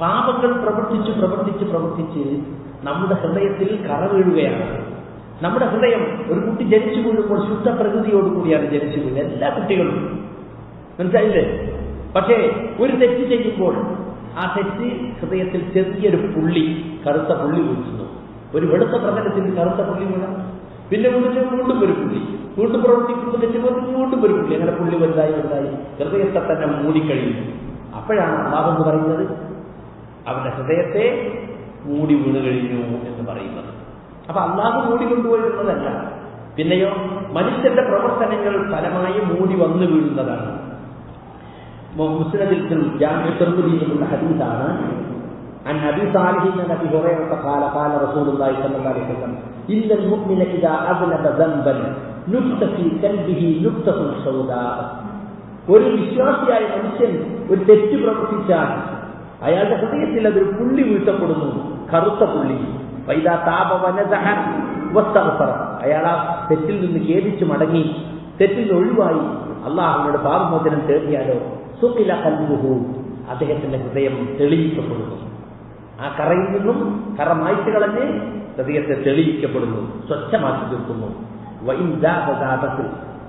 പാപങ്ങൾ പ്രവർത്തിച്ച് പ്രവർത്തിച്ച് പ്രവർത്തിച്ച് നമ്മുടെ ഹൃദയത്തിൽ കറ വീഴുകയാണ്. നമ്മുടെ ഹൃദയം ഒരു കുട്ടി ജനിച്ചു വീഴുമ്പോൾ ശുദ്ധ പ്രകൃതിയോടുകൂടിയാണ് ജനിച്ചു വീഴുന്നത്. എല്ലാ കുട്ടികളും. മനസ്സിലായില്ലേ? പക്ഷേ ഒരു തെറ്റ് ചെയ്യുമ്പോൾ ആ തെറ്റ് ഹൃദയത്തിൽ ചെറിയൊരു പുള്ളി കറുത്ത പുള്ളി വീഴ്ത്തുന്നു ഒരു വെളുത്ത പ്രകടനത്തിൽ കറുത്ത പുള്ളി വീണാം പിന്നെ വീണ്ടും വീണ്ടും ഒരു പുള്ളി. വീണ്ടും പ്രവർത്തിക്കുമ്പോൾ തെറ്റുമ്പോൾ വീണ്ടും ഒരു പുള്ളി. അങ്ങനെ പുള്ളി വലുതായി വലുതായി ഹൃദയത്തെ തന്നെ മൂടിക്കഴിയുന്നു. അപ്പോഴാണ് അള്ളാഹ് എന്ന് പറയുന്നത് ഹൃദയത്തെ മൂടി വീണ് കഴിഞ്ഞു എന്ന് പറയുന്നത് അപ്പൊ അള്ളാഹു മൂടി കൊണ്ടുവരുന്നതല്ല പിന്നെയോ മനുഷ്യന്റെ പ്രവർത്തനങ്ങൾ ഫലമായി മൂടി വന്നു വീഴുന്നതാണ് مسند الجامع الترمذي من حديث عن عن ابي صالح عن ابي هريره قال قال رسول الله صلى الله عليه وسلم ان المؤمن اذا اذنب ذنبا نكت في قلبه نكته سوداء ഒരു വിശ്വാസിയായ മനുഷ്യൻ ഒരു തെറ്റ് പ്രവർത്തിച്ചാൽ അയാളുടെ ഹൃദയത്തിൽ അതൊരു പുള്ളി വീഴ്ത്തപ്പെടുന്നു. കറുത്ത പുള്ളി. വൈദാ താപ വനദഹ വസ്തഗ്ഫറ. അയാൾ ആ തെറ്റിൽ നിന്ന് ഖേദിച്ച് മടങ്ങി. തെറ്റിൽ നിന്ന് ഒഴിവായി. അള്ളാഹുവിനോട് പാപമോചനം തേടിയാലോ? സുഖില കൽബുഹു. അദ്ദേഹത്തിന്റെ ഹൃദയം തെളിയിക്കപ്പെടുന്നു. ആ കറയിൽ നിന്നും കറ മായ്ച്ചു കളഞ്ഞ് ഹൃദയത്തെ തെളിയിക്കപ്പെടുന്നു. സ്വച്ഛമാക്കി തീർക്കുന്നു.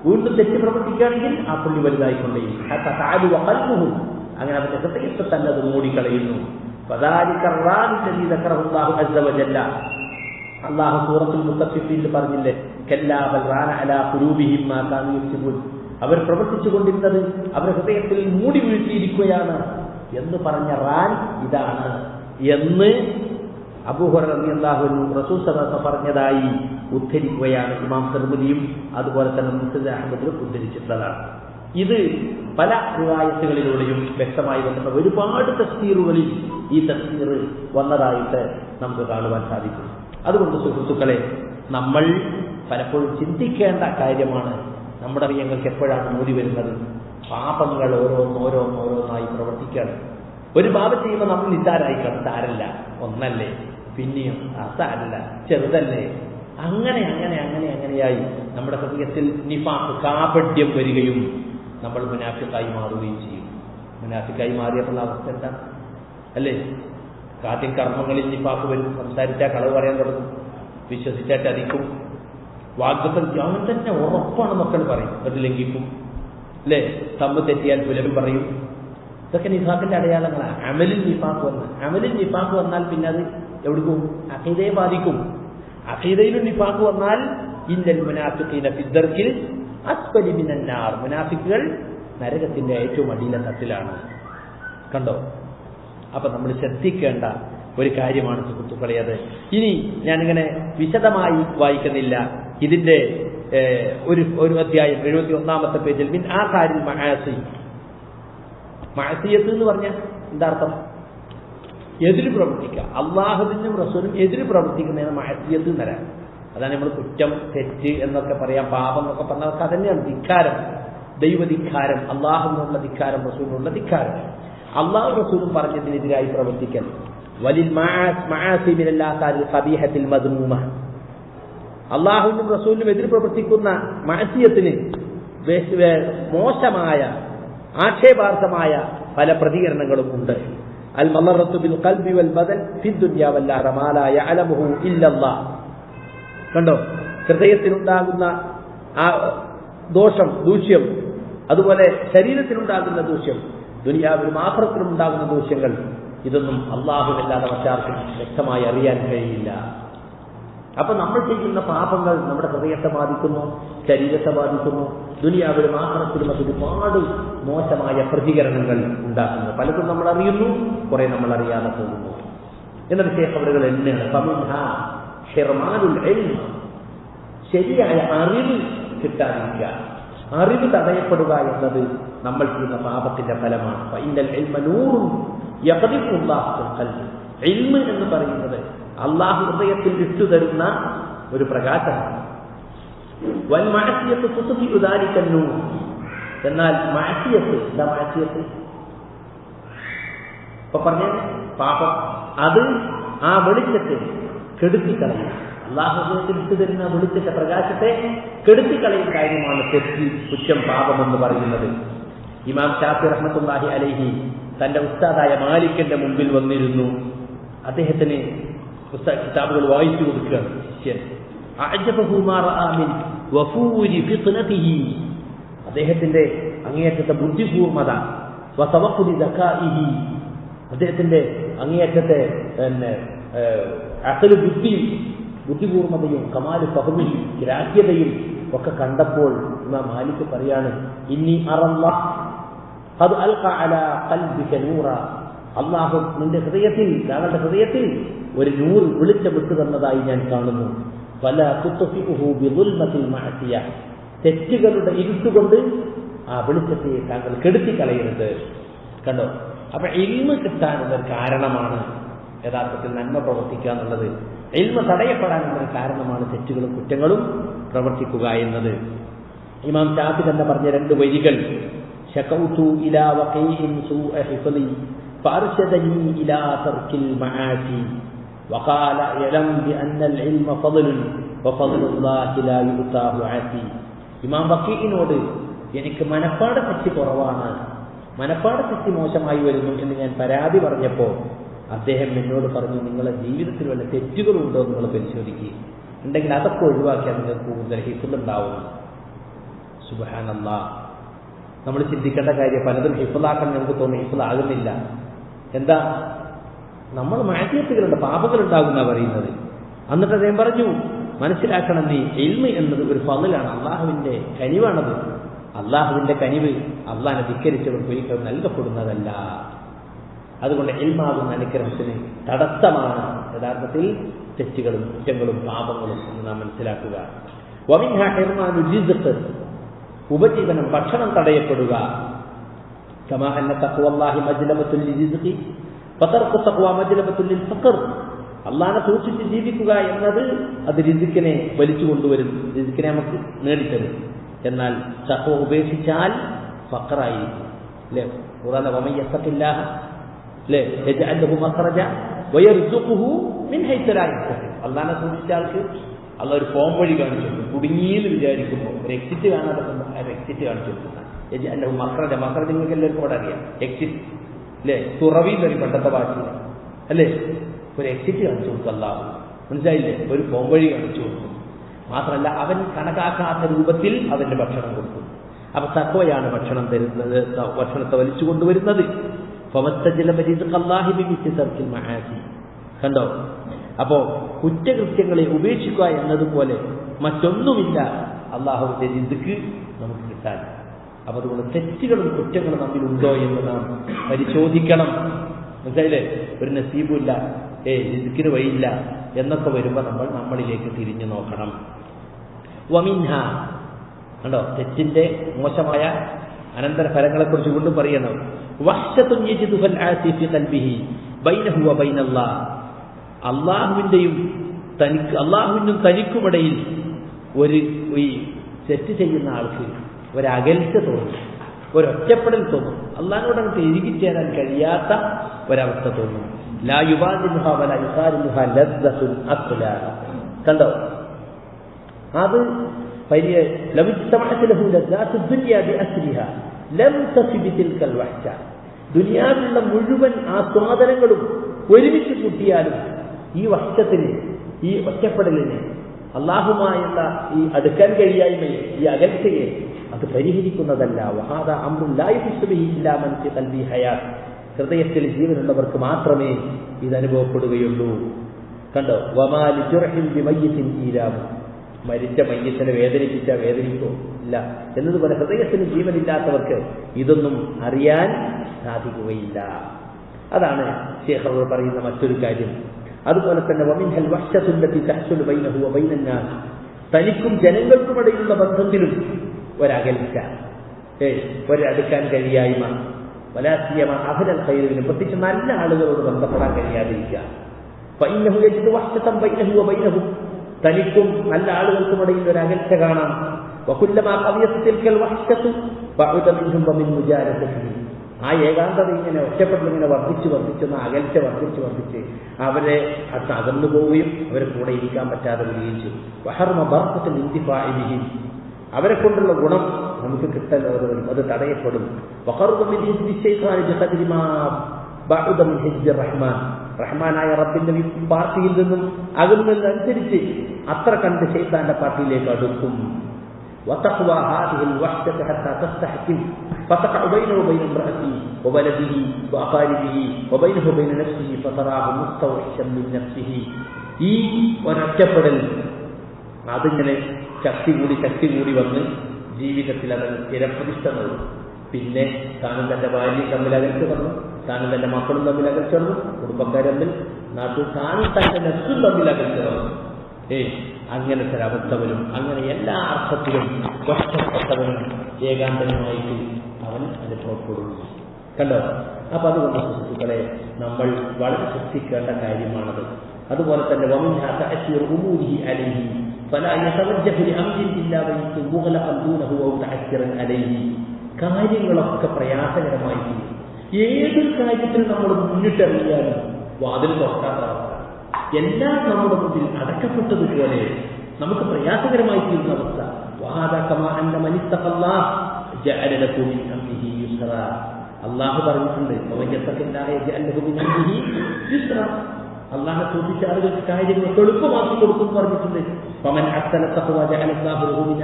വീണ്ടും തെറ്റ് പ്രവർത്തിക്കുകയാണെങ്കിൽ ആ പുള്ളി വലുതായിക്കൊണ്ടേയിരിക്കും. അങ്ങനെ അവന്റെ ഹൃദയത്തെ തന്നെ അത് മൂടിക്കളയുന്നു അള്ളാഹു സൂറത്തുൽ മുത്തഫിഫീൽ പറഞ്ഞില്ലേ അവർ പ്രവർത്തിച്ചു കൊണ്ടിരുന്നത് അവർ ഹൃദയത്തിൽ മൂടി വീഴ്ത്തിയിരിക്കുകയാണ് എന്ന് പറഞ്ഞ റാൻ ഇതാണ് എന്ന് അബൂഹുറു റസൂൽ സദാസ പറഞ്ഞതായി ഉദ്ധരിക്കുകയാണ് ഇമാം സർമുദിയും അതുപോലെ തന്നെ മുസ്ലിം അഹമ്മദിലും ഉദ്ധരിച്ചിട്ടുള്ളതാണ്. ഇത് പല റിവായത്തുകളിലൂടെയും വ്യക്തമായി വന്നിട്ട് ഒരുപാട് തസ്തീറുകളിൽ ഈ തസ്തീർ വന്നതായിട്ട് നമുക്ക് കാണുവാൻ സാധിക്കും. അതുകൊണ്ട് സുഹൃത്തുക്കളെ നമ്മൾ പലപ്പോഴും ചിന്തിക്കേണ്ട കാര്യമാണ് നമ്മുടെ അറിയങ്ങൾക്ക് എപ്പോഴാണ് മൂടി വരുന്നത്? പാപങ്ങൾ ഓരോന്ന് ഓരോന്ന് ഓരോന്നായി പ്രവർത്തിക്കുകയാണ്. ഒരു പാപം ചെയ്യുമ്പോൾ നമ്മൾ നിസ്സാരായി സാരല്ല ഒന്നല്ലേ പിന്നെയും അസാരല്ല ചെറുതല്ലേ. അങ്ങനെ അങ്ങനെ അങ്ങനെ അങ്ങനെയായി നമ്മുടെ ഹൃദയത്തിൽ നിഫാക്ക് കാപഡ്യം വരികയും നമ്മൾ മുനാഫിക്കായി മാറുകയും ചെയ്യും. മുനാഫിക്കായി മാറിയപ്പോൾ അവസ്ഥ എന്താ അല്ലേ? ആദ്യം കർമ്മങ്ങളിൽ നിപ്പാക്ക് വരും സംസാരിച്ചാൽ കളവ് പറയാൻ തുടങ്ങും വിശ്വസിച്ചാൽ ചതിക്കും. വാഗ്ദത്തം ഞാൻ തന്നെ ഉറപ്പാണ് മക്കൾ പറയും അത് ലംഘിക്കും. അല്ലേ? തമ്മ് തെറ്റിയാൽ പുലരും പറയും. ഇതൊക്കെ നിഫാക്കിന്റെ അടയാളങ്ങളാണ് അമലിൽ നിഫാക്ക് വന്നാൽ അമലിൽ നിഫാക്ക് വന്നാൽ പിന്നെ അത് എവിടുക്കും? അഖീദയെ ബാധിക്കും. അഖീദയിലും നിഫാക്ക് വന്നാൽ ഇന്നൽ മുനാഫിഖീന ഫിദ്ദർക്കിൽ മിനന്നാർ. മുനാഫിക്കുകൾ നരകത്തിന്റെ ഏറ്റവും അടിയിലെ തട്ടിലാണ്. കണ്ടോ? അപ്പൊ നമ്മൾ ശ്രദ്ധിക്കേണ്ട ഒരു കാര്യമാണ് സുഹൃത്തുക്കളെ അത്. ഇനി ഞാനിങ്ങനെ വിശദമായി വായിക്കുന്നില്ല. ഇതിന്റെ ഒരു ഒരു അധ്യായം എഴുപത്തി ഒന്നാമത്തെ പേജിൽ മിൻ ആ കാര്യം മഹാസി മഹസിയത്ത് എന്ന് പറഞ്ഞാൽ എന്താ അർത്ഥം? എതിര് പ്രവർത്തിക്കുക. അള്ളാഹുവിനും റസൂലും എതിര് പ്രവർത്തിക്കുന്നതിന് മഹസിയത്ത് തരാം അതാണ് നമ്മൾ കുറ്റം തെറ്റ് എന്നൊക്കെ പറയാം പാപം എന്നൊക്കെ പറഞ്ഞാൽ അത് തന്നെയാണ് ധിക്കാരം. ദൈവധിക്കാരം അള്ളാഹുവിനുള്ള ധിക്കാരം റസൂലിനുള്ള ധിക്കാരം. അള്ളാഹു റസൂലും പറഞ്ഞതിനെതിരായി പ്രവർത്തിക്കൽ വലിൽ സബീഹത്തിൽ മദ്മൂമ. അള്ളാഹുവിനും റസൂലിനും എതിർ പ്രവർത്തിക്കുന്ന മാസിയത്തിന് മോശമായ ആക്ഷേപാർത്ഥമായ പല പ്രതികരണങ്ങളും ഉണ്ട്. അൽ മലറത്തു ബിൽ ഖൽബി വൽ ബദൽ ഫി ദുനിയ വല്ലാഹ റമാല യഅലമുഹു ഇല്ലല്ലാഹ് കണ്ടോ? ഹൃദയത്തിനുണ്ടാകുന്ന ആ ദോഷം ദൂഷ്യം അതുപോലെ ശരീരത്തിനുണ്ടാകുന്ന ദൂഷ്യം ദുനിയാവിലും ആഹ്റത്തിലും ഉണ്ടാകുന്ന ദൂഷ്യങ്ങൾ ഇതൊന്നും അള്ളാഹുവല്ലാതെ മറ്റാർക്കും വ്യക്തമായി അറിയാൻ കഴിയില്ല. അപ്പൊ നമ്മൾ ചെയ്യുന്ന പാപങ്ങൾ നമ്മുടെ ഹൃദയത്തെ ബാധിക്കുന്നു ശരീരത്തെ ബാധിക്കുന്നു ദുനിയാവിലും ആഹ്റത്തിലും അത് ഒരുപാട് മോശമായ പ്രതികരണങ്ങൾ ഉണ്ടാക്കുന്നു. പലതും നമ്മൾ അറിയുന്നു കുറെ നമ്മൾ അറിയാതെ പോകുന്നു. എന്നിട്ട് ശേഖവറുകൾ എന്നെയാണ് ശരിയായ അറിവ് കിട്ടാതിരിക്കുക. അറിവ് തടയപ്പെടുക എന്നത് നമ്മൾ ചെയ്യുന്ന പാപത്തിന്റെ ഫലമാണ്. എന്ന് പറയുന്നത് അള്ളാഹു ഹൃദയത്തിൽ ഇട്ടുതരുന്ന ഒരു പ്രകാശമാണ്. വൻ മാറ്റിയത്ത് പുതുക്കി ഉദാരിക്കുന്നു എന്നാൽ മാറ്റിയത്ത് എന്താ മാറ്റിയത്ത് ഇപ്പൊ പറഞ്ഞ പാപം. അത് ആ വെളിച്ചത്തെ കെടുത്തിക്കളയും. അള്ളാഹുദത്തിൽ ഇട്ട് തരുന്ന വെളിച്ചത്തെ പ്രകാശത്തെ കെടുത്തിക്കളയും കാര്യമാണ് തെറ്റി കുറ്റം എന്ന് പറയുന്നത്. ഇമാം ഷാഫി റഹ്മത്തുല്ലാഹി അലൈഹി തന്റെ ഉസ്താദായ മാലിക്കന്റെ മുമ്പിൽ വന്നിരുന്നു. അദ്ദേഹത്തിന് കിതാബുകൾ വായിച്ചു ഫിത്നതിഹി. അദ്ദേഹത്തിന്റെ അങ്ങേയറ്റത്തെ ദകാഇഹി. അദ്ദേഹത്തിന്റെ അങ്ങേയറ്റത്തെ പിന്നെ അസൽ ബുദ്ധിയും ബുദ്ധിപൂർണതയും കമാൽ പകുതിയും ഗ്രാഹ്യതയും ഒക്കെ കണ്ടപ്പോൾ ഇമാം മാലിക് പറയാണ് ഇനി അള്ളാഹു നിന്റെ ഹൃദയത്തിൽ താങ്കളുടെ ഹൃദയത്തിൽ ഒരു നൂറ് വെളിച്ചം വിട്ടു തന്നതായി ഞാൻ കാണുന്നു. പല മഅസിയ. തെറ്റുകളുടെ ഇരുട്ടുകൊണ്ട് ആ വെളിച്ചത്തെ താങ്കൾ കെടുത്തി കളയരുത് കണ്ടോ? അപ്പൊ ഇൽമ കിട്ടാനുള്ള കാരണമാണ്. യഥാർത്ഥത്തിൽ നന്മ പ്രവർത്തിക്കുക എന്നുള്ളത് ഇൽമ തടയപ്പെടാനുള്ള ഒരു കാരണമാണ് തെറ്റുകളും കുറ്റങ്ങളും പ്രവർത്തിക്കുക എന്നത് ഇമാം ഷാഫി തന്നെ പറഞ്ഞ രണ്ട് വരികൾ شكوت إلى وقيع سوء حفظي فأرشدني إلى ترك المعاصي وقال اعلم بأن العلم فضل وفضل الله لا يؤتاه عاسي ഇമാം വക്കീലിനോട് എനിക്ക് മനപ്പാട തെറ്റ് കുറവാണ് മനപ്പാട തെറ്റ് മോശമായി വരുന്നു എന്ന് ഞാൻ പരാതി പറഞ്ഞപ്പോൾ അദ്ദേഹം എന്നോട് പറഞ്ഞു നിങ്ങളുടെ ജീവിതത്തിൽ വല്ല തെറ്റുകളുണ്ടോ നിങ്ങൾ പരിശോധിക്കുക ഉണ്ടെങ്കിൽ അതൊക്കെ ഒഴിവാക്കിയാൽ നിങ്ങൾക്ക് കൂടുതൽ ഹിഫുണ്ടാവും സുബാനല്ലാ നമ്മൾ ചിന്തിക്കേണ്ട കാര്യം പലതും ഹിഫുലാക്കാൻ നമുക്ക് തോന്നുന്നു ഹിഫുലാകുന്നില്ല എന്താ? നമ്മൾ മാറ്റിയത്തുകളുണ്ട് പാപങ്ങളുണ്ടാകുന്ന പറയുന്നത്. എന്നിട്ട് അദ്ദേഹം പറഞ്ഞു മനസ്സിലാക്കണം നീ എൽമ എന്നത് ഒരു ഫതിലാണ്. അള്ളാഹുവിന്റെ കനിവാണത്. അള്ളാഹുവിന്റെ കനിവ് അള്ളാഹിനെ ധിക്കരിച്ചവർക്ക് ഒരിക്കലും നൽകപ്പെടുന്നതല്ല. അതുകൊണ്ട് എൽമാകുന്ന അനുഗ്രഹത്തിന് തടസ്സമാണ് യഥാർത്ഥത്തിൽ തെറ്റുകളും കുറ്റങ്ങളും പാപങ്ങളും എന്ന് നാം മനസ്സിലാക്കുക. ഉപജീവനം ഭക്ഷണം തടയപ്പെടുക. അള്ളാനെ സൂക്ഷിച്ച് ജീവിക്കുക എന്നത് അത് രിസിക്കിനെ വലിച്ചു കൊണ്ടുവരും രിസിക്കിനെ നമുക്ക് നേടിത്തരും. എന്നാൽ ചക്കോ ഉപേക്ഷിച്ചാൽ ഫക്കറായിരിക്കും അല്ലേ? ഖുറാൻ അല്ലേ മഖറജ മിൻ അള്ളാനെ സൂക്ഷിച്ച ആൾക്ക് അള്ള ഒരു ഫോം വഴി കാണിച്ചു. കൊടുക്കും കുടുങ്ങിയെന്ന് വിചാരിക്കുമ്പോൾ ഒരു എക്സിറ്റ് കാണാതെ ഒരു എക്സിറ്റ് കാണിച്ചു. കൊടുക്കുന്ന അല്ല മക്രജ മക്രജ നിങ്ങൾക്ക് എല്ലാവർക്കും കൂടെ അറിയാം. എക്സിറ്റ് അല്ലേ തുറവി എന്നൊരു പണ്ടത്തെ ഭാഷയിൽ അല്ലേ? ഒരു എക്സിറ്റ് കാണിച്ചു കൊടുക്കും അല്ലാഹു. മനസ്സിലായില്ലേ? ഒരു ഫോം വഴി കാണിച്ചു കൊടുക്കും മാത്രമല്ല അവൻ കണക്കാക്കാത്ത രൂപത്തിൽ അവന്റെ ഭക്ഷണം കൊടുക്കും അപ്പൊ തക്കവയാണ് ഭക്ഷണം തരുന്നത് ഭക്ഷണത്തെ വലിച്ചു കൊണ്ടുവരുന്നത്. കണ്ടോ? അപ്പോ കുറ്റകൃത്യങ്ങളെ ഉപേക്ഷിക്കുക എന്നതുപോലെ മറ്റൊന്നുമില്ല അള്ളാഹുവിന്റെ രിതുക്ക് നമുക്ക് കിട്ടാൻ. അപ്പൊ അതുകൊണ്ട് തെറ്റുകളും കുറ്റങ്ങളും നമ്മിലുണ്ടോ എന്ന് നാം പരിശോധിക്കണം. മനസ്സിലായില്ലേ? ഒരു നസീബുമില്ല. ഏ രിതുക്കിന് വഴിയില്ല എന്നൊക്കെ വരുമ്പോൾ നമ്മൾ നമ്മളിലേക്ക് തിരിഞ്ഞു നോക്കണം. വമിൻഹ. കണ്ടോ? തെറ്റിന്റെ മോശമായ അനന്തര ഫലങ്ങളെ കുറിച്ച് കൊണ്ടും പറയണം അള്ളാഹുവിന്റെയും തനിക്ക് അള്ളാഹുവിനും തനിക്കുമിടയിൽ ഒരു ഈ തെറ്റ് ചെയ്യുന്ന ആൾക്ക് ഒരകൽച്ച തോന്നും ഒരൊറ്റപ്പെടൽ തോന്നും. അള്ളാഹിനോട് അങ്ങോട്ട് ചേരാൻ കഴിയാത്ത ഒരവസ്ഥ തോന്നും. ലാ യുവാദിനുഹ വല കണ്ടോ? അത് വലിയ ലവിത്തമഹത്തിലഹു ലദ്ദാത്തു ദുനിയ ബിഅസ്ലിഹ ലം തസിബി തിൽക്കൽ വഹ്ശ ദുനിയാവിലുള്ള മുഴുവൻ ആസ്വാദനങ്ങളും ഒരുമിച്ച് കൂട്ടിയാലും ഈ വശത്തിന് ഈ ഒറ്റപ്പെടലിന് അള്ളാഹുമായുള്ള ഈ അടുക്കാൻ കഴിയായ്മയെ ഈ അകൽച്ചയെ അത് പരിഹരിക്കുന്നതല്ല. വഹാദ അമ്രുല്ലായി ഹയാത്ത് ഹൃദയത്തിൽ ജീവനുള്ളവർക്ക് മാത്രമേ ഇത് അനുഭവപ്പെടുകയുള്ളൂ. കണ്ടോ? വമാലി ജുറഹിൻ വിമയ്യത്തിൻ ഈരാമു മരിച്ച മയ്യത്തിനെ വേദനിപ്പിച്ച വേദനിക്കോ? ഇല്ല. എന്നതുപോലെ ഹൃദയത്തിന് ജീവനില്ലാത്തവർക്ക് ഇതൊന്നും അറിയാൻ സാധിക്കുകയില്ല. അതാണ് ശേഖർ പറയുന്ന മറ്റൊരു കാര്യം. അതുപോലെ തന്നെ വമിൻഹൽ വർഷത്തിന്റെ തഹസുൽ ബൈനഹു വബൈനന്നാ തനിക്കും ജനങ്ങൾക്കുമിടയിലുള്ള ബന്ധത്തിലും ഒരകൽച്ച ഏ ഒരടുക്കാൻ കഴിയായ്മ. വലാസിയമ അഹലൽ ഖൈറിന് പ്രത്യേകിച്ച് നല്ല ആളുകളോട് ബന്ധപ്പെടാൻ കഴിയാതിരിക്കുക. വൈനഹു വർഷത്തം ബൈനഹു വബൈനഹു തനിക്കും നല്ല ആളുകൾക്കും ഇടയിൽ ഒരു അകൽച്ച കാണാം. ആ ഏകാന്തത ഇങ്ങനെ ഒറ്റപ്പെടൽ ഇങ്ങനെ വർദ്ധിച്ച് വർദ്ധിച്ച് അകൽച്ച വർദ്ധിച്ച് വർദ്ധിച്ച് അവരെ അകന്നു പോവുകയും അവരെ കൂടെ ഇരിക്കാൻ പറ്റാതെ വരികയും ചെയ്യും അവരെ കൊണ്ടുള്ള ഗുണം നമുക്ക് വരും. അത് തടയപ്പെടും. റഹ്മാൻ. റഹ്മാനായ റബ്ബിന്റെ വി- പാർട്ടിയിൽ നിന്നും അകലുന്നതനുസരിച്ച് അത്ര കണ്ട് ശൈത്താന്റെ പാർട്ടിയിലേക്ക് അടുക്കും وتقوى هذه الوحدة حتى تستحكم فتقع بينه وبين امرأته وولده وأقاربه وبينه وبين نفسه فتراه مستوحشا من نفسه ഈ ഒരൊറ്റപ്പെടൽ അതിങ്ങനെ ശക്തി കൂടി ശക്തി കൂടി വന്ന് ജീവിതത്തിൽ അത് സ്ഥിരപ്രതിഷ്ഠ നൽകും പിന്നെ താനും തന്റെ ഭാര്യയും തമ്മിൽ അകൽച്ച് വന്നു താനും തന്റെ മക്കളും തമ്മിൽ അകച്ചെറും കുടുംബക്കാരും തമ്മിൽ നാട്ടിൽ താനും തന്റെ നെസ്സും തമ്മിൽ അകച്ചെറും ഏ അങ്ങനത്തെ ഒരവസ്ഥ അങ്ങനെ എല്ലാ അർത്ഥത്തിലും കഷ്ടപ്പെട്ടവനും ഏകാന്തനുമായിട്ട് അവൻ അനുഭവപ്പെടുന്നു. കണ്ടോ? അപ്പൊ അതുകൊണ്ട് സുഹൃത്തുക്കളെ നമ്മൾ വളരെ ശ്രദ്ധിക്കേണ്ട കാര്യമാണത്. അതുപോലെ തന്നെ കാര്യങ്ങളൊക്കെ പ്രയാസകരമായി ഏതൊരു കാര്യത്തിൽ നമ്മൾ മുന്നിട്ടിറങ്ങിയാലും വാതിൽ തുറക്കാത്ത അവസ്ഥ എല്ലാം നമ്മുടെ മുന്നിൽ അടക്കപ്പെട്ടതുപോലെ നമുക്ക് പ്രയാസകരമായി തീരുന്ന അവസ്ഥ. അള്ളാഹു പറഞ്ഞിട്ടുണ്ട് അള്ളാഹെ ചോദിച്ച എളുപ്പമാക്കി കൊടുക്കും പറഞ്ഞിട്ടുണ്ട്. പമൻ അത്തല സഹവാജ അലഹുബിൻ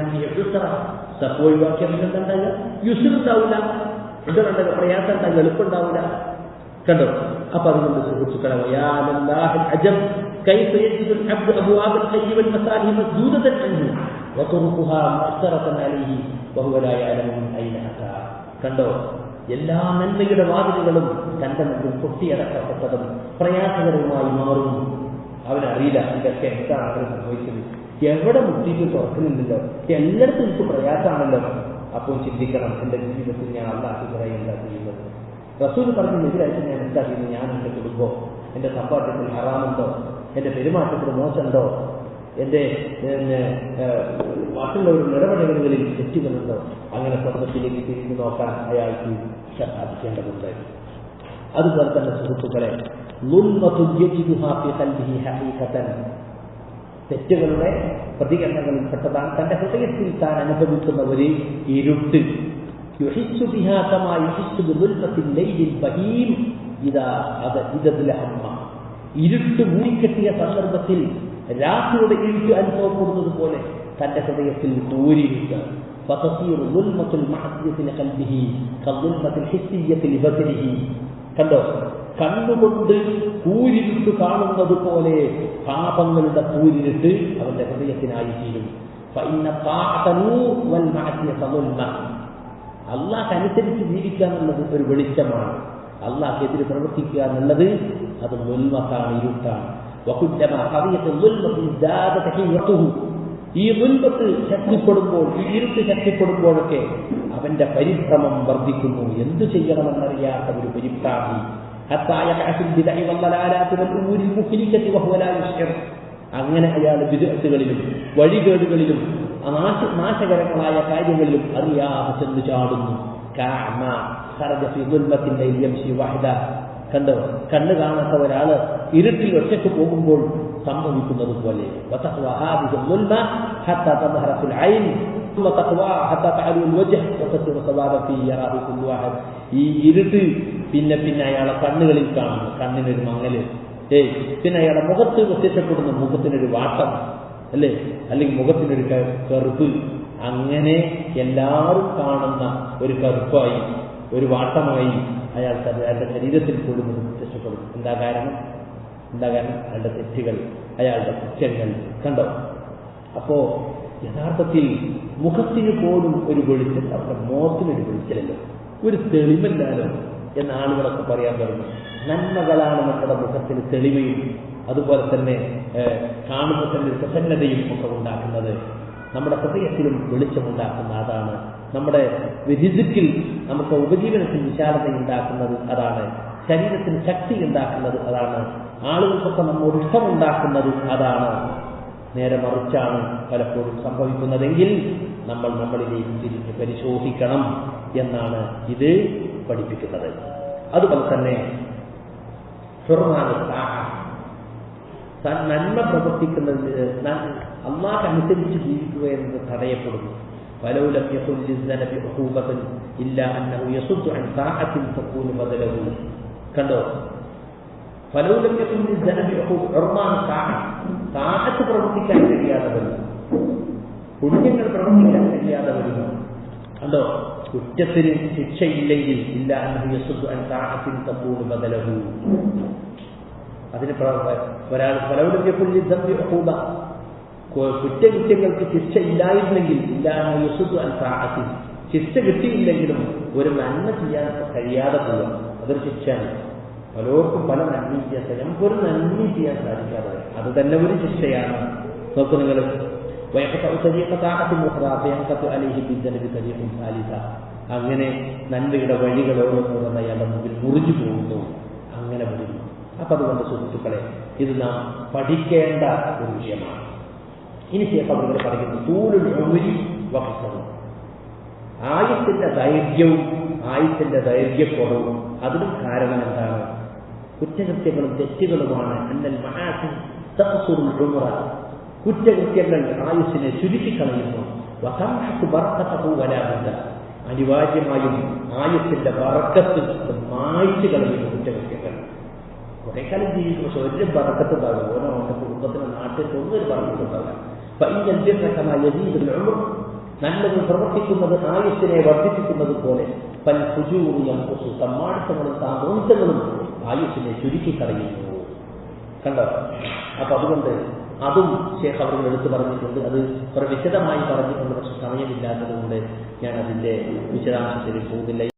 സഹ ഒഴിവാക്കിയ യുസർ ഉണ്ടാവില്ല. എന്താ പ്രയാസം ഉണ്ടാവില്ല എളുപ്പം ഉണ്ടാവില്ല കണ്ടോ അപ്പൊ അതുകൊണ്ട് സുഹൃത്തുക്കളെ വയാലല്ലാഹിൽ അജബ് كيف يجد العبد ابواب الخير والمصالح مسدودة عنه وطرقها مؤثرة عليه وهو لا يعلم من اين اتى കണ്ടോ എല്ലാ നന്മയുടെ വാതിലുകളും തന്റെ മുമ്പിൽ പൊട്ടിയടക്കപ്പെട്ടതും പ്രയാസകരവുമായി മാറുന്നു അവനറിയില്ല ഇതൊക്കെ എന്താണ് അങ്ങനെ സംഭവിച്ചത് എവിടെ മുട്ടിയിട്ട് തുറക്കുന്നില്ലല്ലോ എല്ലായിടത്തും എനിക്ക് പ്രയാസമാണല്ലോ അപ്പോൾ ചിന്തിക്കണം എന്റെ ജീവിതത്തിൽ ഞാൻ അള്ളാഹു കുറെ എന്താ ചെയ്യുന്നത് റസൂൽ പറഞ്ഞതിനെതിരായിട്ട് ഞാൻ എന്താ ചെയ്യുന്നത് ഞാൻ എന്റെ കുടുംബം എന്റെ സമ്പാദ്യത്തിൽ ഹറാമുണ്ടോ എന്റെ പെരുമാറ്റത്തിൽ മോശമുണ്ടോ എന്റെ മറ്റുള്ളവരുടെ ഇടപെടലുകളിൽ തെറ്റുകളുണ്ടോ അങ്ങനെ സ്വർഗത്തിലേക്ക് തിരിഞ്ഞു നോക്കാൻ അയാൾക്ക് സാധിക്കേണ്ടതുണ്ട് അതുപോലെ തന്നെ സുഹൃത്തുക്കളെ തെറ്റുകളുടെ പ്രതികരണങ്ങളിൽ പെട്ടതാണ്. തന്റെ ഹൃദയത്തിൽ താൻ അനുഭവിക്കുന്ന ഒരു ഇരുട്ട്. ഇരുട്ട് മൂടിക്കെട്ടിയ സന്ദർഭത്തിൽ രാത്രിയുടെ ഇരുട്ട് അനുഭവപ്പെടുന്നത് പോലെ തന്റെ ഹൃദയത്തിൽ ദൂരിയിട്ട് കണ്ടോ? കണ്ണുകൊണ്ട് കൂരിട്ട് കാണുന്നത് പോലെ പാപങ്ങളുടെ കൂരിട്ട് അവന്റെ ഹൃദയത്തിനായി തീരും. അള്ളാഹനുസരിച്ച് ജീവിക്കുക എന്നുള്ളത് ഒരു വെളിച്ചമാണ്. അള്ളാഹെതിരെ പ്രവർത്തിക്കുക എന്നുള്ളത് അത് മുൽമത്താണ് ഇരുട്ടാണ്. ഈ മുൻപത്ത് ശക്തിപ്പെടുമ്പോൾ ഈ ഇരുട്ട് ശക്തിപ്പെടുമ്പോഴൊക്കെ അവന്റെ പരിഭ്രമം വർദ്ധിക്കുന്നു. എന്തു ചെയ്യണമെന്നറിയാത്ത ഒരു പരിഭ്രാന്തി. ഹത്തായ കാശുബിദൈ വന്നലാലാത്തിനും ഊരിൽ മുഖിലിക്കത്തി വഹുവലാവിഷ്കർ അങ്ങനെ അയാൾ വിദഗ്ധകളിലും വഴികേടുകളിലും നാശ നാശകരങ്ങളായ കാര്യങ്ങളിലും അറിയാതെ ചെന്ന് ചാടുന്നു. കാമ ഖറജ ഫി ദുൽമത്തിൻ ലൈ യംശി വഹദ. കണ്ട് കണ്ണ് കാണാത്ത ഒരാൾ ഇരുട്ടിൽ ഒറ്റയ്ക്ക് പോകുമ്പോൾ സംഭവിക്കുന്നത് പോലെ. ഈ ഇരുട്ട് പിന്നെ പിന്നെ അയാളെ കണ്ണുകളിൽ കാണുന്നു കണ്ണിനൊരു മങ്ങൽ. ഏ പിന്നെ അയാളെ മുഖത്ത് പ്രത്യക്ഷപ്പെടുന്ന മുഖത്തിനൊരു വാട്ടം അല്ലേ? അല്ലെങ്കിൽ മുഖത്തിനൊരു കറുപ്പ്. അങ്ങനെ എല്ലാവരും കാണുന്ന ഒരു കറുപ്പായി ഒരു വാട്ടമായി അയാൾ അയാളുടെ ശരീരത്തിൽ പോലും പ്രത്യക്ഷപ്പെടും. എന്താ കാരണം? എന്താ കാരണം? അയാളുടെ തെറ്റുകൾ അയാളുടെ കുറ്റങ്ങൾ. കണ്ടോ? അപ്പോ യഥാർത്ഥത്തിൽ മുഖത്തിന് പോലും ഒരു വെളിച്ചൽ അവരുടെ മോത്തിനൊരു വെളിച്ചലല്ലോ ഒരു തെളിവല്ലാലോ എന്ന് ആളുകളൊക്കെ പറയാൻ തുടങ്ങി. നന്മകളാണ് നമ്മുടെ മുഖത്തിന് തെളിവയും അതുപോലെ തന്നെ കാണുമ്പോൾ തന്നെ പ്രസന്നതയും ഒക്കെ ഉണ്ടാക്കുന്നത്. നമ്മുടെ ഹൃദയത്തിലും വെളിച്ചമുണ്ടാക്കുന്ന അതാണ്. നമ്മുടെ വിധിസിക്കിൽ നമുക്ക് ഉപജീവനത്തിൽ വിശാലത ഉണ്ടാക്കുന്നത് അതാണ്. ശരീരത്തിന് ശക്തി ഉണ്ടാക്കുന്നത് അതാണ്. ആളുകൾക്കൊക്കെ നമ്മോട് ഇഷ്ടമുണ്ടാക്കുന്നത് അതാണ്. നേരെ മറിച്ചാണ് പലപ്പോഴും സംഭവിക്കുന്നതെങ്കിൽ നമ്മൾ നമ്മളിലേക്ക് തിരിഞ്ഞ് പരിശോധിക്കണം എന്നാണ് ഇത് പഠിപ്പിക്കുന്നത്. അതുപോലെ തന്നെ ഹുർമാന് നന്മ പ്രവർത്തിക്കുന്നത് അള്ളാഹ് അനുസരിച്ച് ജീവിക്കുക എന്നത് തടയപ്പെടുന്നു فلو لم يكن للذنب عقوبة إلا أنه يصد عن طاعة تكون بدله കണ്ടോ فلو لم يكن للذنب عقوبة عرمان طاعة طاعة പ്രവർത്തിക്കാൻ കഴിയാതെ വരുന്നു പുണ്യങ്ങൾ പ്രവർത്തിക്കാൻ കഴിയാതെ വരുന്നു കണ്ടോ കുറ്റത്തിന് ശിക്ഷയില്ലെങ്കിൽ ഇല്ല അന്നഹു യസുദ്ദു അൻ താഅത്തിൻ തഖൂലു ബദലഹു അതിന് ഒരാൾ ഫലൗലമ്യപ്പുള്ളി ദമ്പി ഹൂബ കുറ്റകൃത്യങ്ങൾക്ക് ശിക്ഷ ഇല്ലായിരുന്നെങ്കിൽ ഇല്ലാന്ന് യസുദു താഅത്തിൻ ശിക്ഷ കിട്ടിയില്ലെങ്കിലും ഒരു നന്മ ചെയ്യാൻ കഴിയാതെ പോവുക. അതൊരു ശിക്ഷയാണ്. പലർക്കും പല നന്മ ചെയ്യാൻ സാധിക്കും നമുക്കൊരു നന്മ ചെയ്യാൻ സാധിക്കാതെ അത് തന്നെ ഒരു ശിക്ഷയാണ്. നോക്കൂ നിങ്ങൾ. അങ്ങനെ നന്മയുടെ വഴികൾ ഓരോന്നോരോന്ന് അയാളുടെ മുമ്പിൽ മുറിഞ്ഞു പോകുന്നു. അങ്ങനെ വരുന്നു അപ്പൊ അതുകൊണ്ട് സുഹൃത്തുക്കളെ ഇത് നാം പഠിക്കേണ്ട ഒരു വിഷയമാണ്. ഇനി ശേഷം അവർ പറയുന്നു തൂലുൽ ഉമരി വഹസവും ആയുസിന്റെ ദൈർഘ്യവും ആയുസിന്റെ ദൈർഘ്യക്കുറവും അതിനും കാരണം എന്താണ്? കുറ്റകൃത്യങ്ങളും തെറ്റുകളുമാണ്. എന്നാൽ മഹാസിൻ ഉംറ. കുറ്റകൃത്യങ്ങൾ ആയുസിനെ ചുരുക്കിക്കളയുന്നു. വസംഹത്തു ബർക്കത്തഹു വരാറില്ല അനിവാര്യമായും ആയുസിന്റെ ബറക്കത്ത് മായിച്ചു കളയുന്നു കുറ്റകൃത്യങ്ങൾ. കുറെ കാലം ജീവിക്കും പക്ഷെ ഒരു ബറക്കത്ത് ഉണ്ടാകും. ഓരോ നമ്മുടെ കുടുംബത്തിന് നാട്ടിൽ ഒരു ബറക്കത്തുണ്ടാവില്ല നല്ലത് പ്രവർത്തിക്കുന്നത് ആയുസ്സിനെ വർദ്ധിപ്പിക്കുന്നത് പോലെ പല സുജൂറിയും സമ്മാനിത്തങ്ങളും താമസങ്ങളും ആയുസ്സിനെ ചുരുക്കിക്കളയുന്നു. കണ്ടോ? അപ്പൊ അതുകൊണ്ട് അതും ശേഖ് അവർ എടുത്തു പറഞ്ഞിട്ടുണ്ട്. അത് കുറെ വിശദമായി പറഞ്ഞിട്ടുണ്ട് പക്ഷെ സമയമില്ലാത്തത് കൊണ്ട് ഞാൻ അതിന്റെ വിശദാംശത്തിൽ പോകുന്നില്ല.